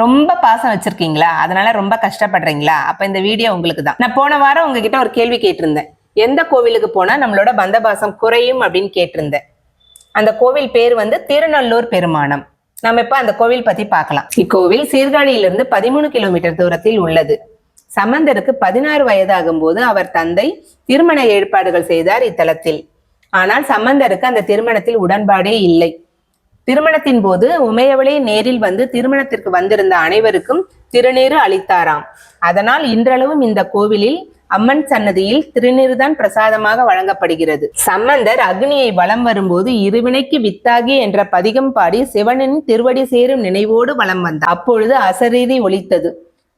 ரொம்ப பாசம் வச்சிருக்கீங்களா? அதனால ரொம்ப கஷ்டப்படுறீங்களா? அப்ப இந்த வீடியோ உங்களுக்கு தான் நான் போன வாரம் உங்ககிட்ட ஒரு கேள்வி கேட்டிருந்தேன். எந்த கோவிலுக்கு போனா நம்மளோட பந்தபாசம் குறையும் அப்படின்னு கேட்டிருந்தேன். அந்த கோவில் பேர் வந்து திருநள்ளூர் பெருமானம். நம்ம இப்ப அந்த கோவில் பத்தி பார்க்கலாம். இக்கோவில் சீர்காழியிலிருந்து பதிமூணு கிலோமீட்டர் தூரத்தில் உள்ளது. சம்பந்தருக்கு பதினாறு வயதாகும் போது அவர் தந்தை திருமண ஏற்பாடுகள் செய்தார் இத்தலத்தில். ஆனால் சம்பந்தருக்கு அந்த திருமணத்தில் உடன்பாடே இல்லை. திருமணத்தின் போது உமையவளே நேரில் வந்து திருமணத்திற்கு வந்திருந்த அனைவருக்கும் திருநீறு அளித்தாராம். அதனால் இன்றளவும் இந்த கோவிலில் அம்மன் சன்னதியில் திருநீறுதான் பிரசாதமாக வழங்கப்படுகிறது. சம்பந்தர் அக்னியை வலம் வரும்போது இருவினைக்கு வித்தாகி என்ற பதிகம் பாடி சிவனின் திருவடி சேரும் நினைவோடு வலம் வந்தார். அப்பொழுது அசரீதி ஒலித்தது.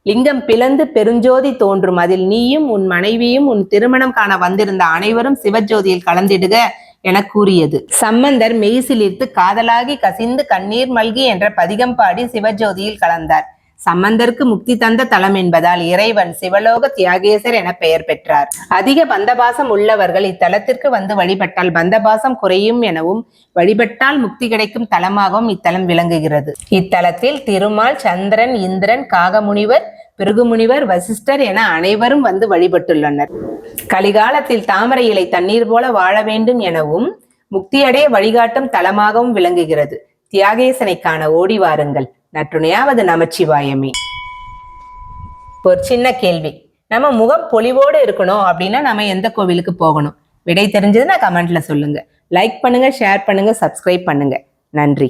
லிங்கம் பிளந்து பெருஞ்சோதி தோன்றும். அதில் நீயும் உன் மனைவியும் உன் திருமணம் காண வந்திருந்த அனைவரும் சிவஜோதியில் கலந்திடுக. என கூறியது. சம்பந்தர் மெய்சிலிர்த்து காதலாகி கசிந்து கண்ணீர் மல்கி என்ற பதிகம் பாடி சிவஜோதியில் கலந்தார். சம்பந்தருக்கு முக்தி தந்த தலம் என்பதால் இறைவன் சிவலோக தியாகேசர் என பெயர் பெற்றார். அதிக பந்தபாசம் உள்ளவர்கள் இத்தலத்திற்கு வந்து வழிபட்டால் பந்தபாசம் குறையும் எனவும் வழிபட்டால் முக்தி கிடைக்கும் தலமாகவும் இத்தலம் விளங்குகிறது. இத்தலத்தில் திருமால் சந்திரன் இந்திரன் காகமுனிவர் பிருகுமுனிவர் வசிஷ்டர் என அனைவரும் வந்து வழிபட்டுள்ளனர். கலிகாலத்தில் தாமரை இலை தண்ணீர் போல வாழ வேண்டும் எனவும் முக்தியடைய வழிகாட்டும் தலமாகவும் விளங்குகிறது. தியாகேசனை காண ஓடி வாருங்கள். நற்றுணையாவது நமச்சிவாயமே. ஒரு சின்ன கேள்வி. நம்ம முகம் பொலிவோடு இருக்கணும் அப்படின்னா நம்ம எந்த கோவிலுக்கு போகணும்? விடை தெரிஞ்சதுன்னா கமெண்ட்ல சொல்லுங்க. லைக் பண்ணுங்க ஷேர் பண்ணுங்க சப்ஸ்கிரைப் பண்ணுங்க. நன்றி.